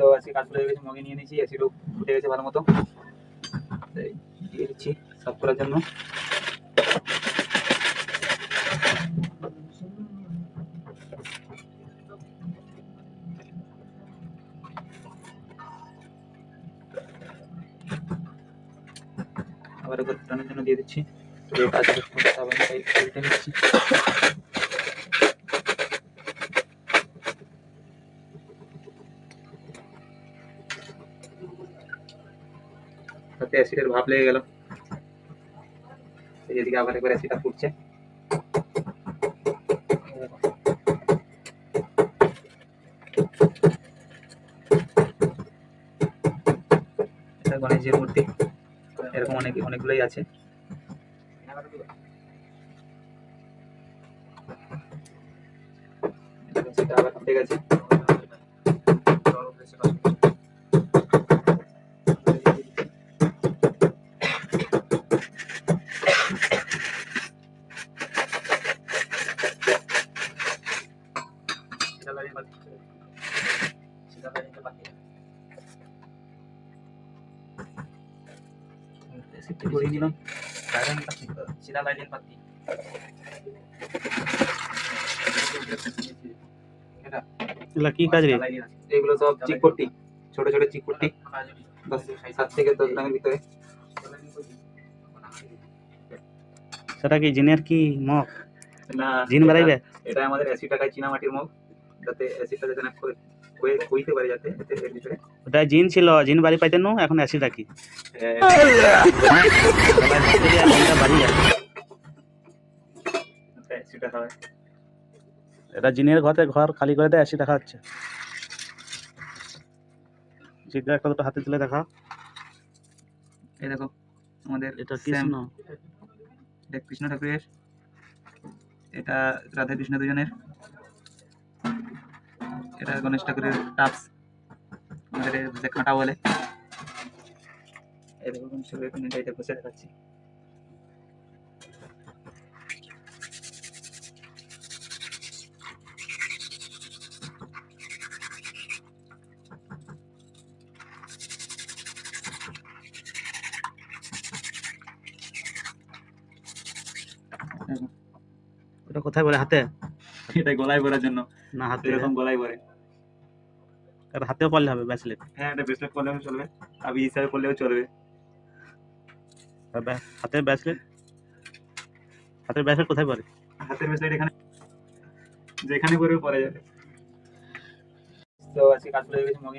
তো আজকে কাজগুলো হয়ে গেছে মগে নিয়ে নিয়েছি অ্যাসিডও ফুটে গেছে ভালো মতো। দিয়ে দিচ্ছি সাফ করার জন্য। আবার ফুটানোর জন্য দিয়ে দিচ্ছি। কাজ করতে হবে তাই উল্টে তাতে অ্যাসিডের ভাব লেগে গেল। এদিকে আবার একবার অ্যাসিডটা ফুটছে। এটা গণেশজির মূর্তি, এরকম অনেক, অনেকগুলোই আছে। আবার সেটা করে নিলাম সিধা লাইলেন পাতি এগুলা কি কাজ রে এগুলো সব চিকপট্টি ছোট ছোট চিকপট্টি দশ সাত থেকে দশ গ্রামের ভিতরে সেটা কি জিনের কি মগ না জিন বাড়াইবে এটা আমাদের অ্যাসিড টাকায় চীনা মাটির মুখ যাতে অ্যাসিডটা যাতে না করে পারে যাতে এর ভিতরে। ওটা জিন ছিল জিন বাড়ি পাইতেন না এখন অ্যাসিড রাখি। অ্যাসিডটা হয় এটা জিনের ঘরে ঘর খালি করে দেয় অ্যাসিড রাখা হচ্ছে জিনটা একটা দুটো হাতে তুলে দেখা এই দেখো আমাদের এটা কৃষ্ণ। এটা কৃষ্ণ ঠাকুরের। এটা রাধা কৃষ্ণ দুজনের। এটা গণেশ ঠাকুরের টাপস আমাদের ভাষায় কাঁটা বলে। এই দেখো গণেশ ঠাকুরের এখন এটা এটা দেখাচ্ছি। দেখো, ওটা কোথায় বলে হাতে? এটা গলায় পরার জন্য। না হাতে। এরকম গলায় পরে। আর হাতেও পারলে হবে ব্যাসলেট হ্যাঁ এটা ব্রেসলেট করলেও চলবে। আবি হিসাবে করলেও চলবে। হাতে ব্যাসলেট হাতের ব্যাসলেট কোথায় পরে? হাতের ব্রেসলেট এখানে যেখানে করবে পরে যাবে। তো আজকে কাজ করে গেছে মগে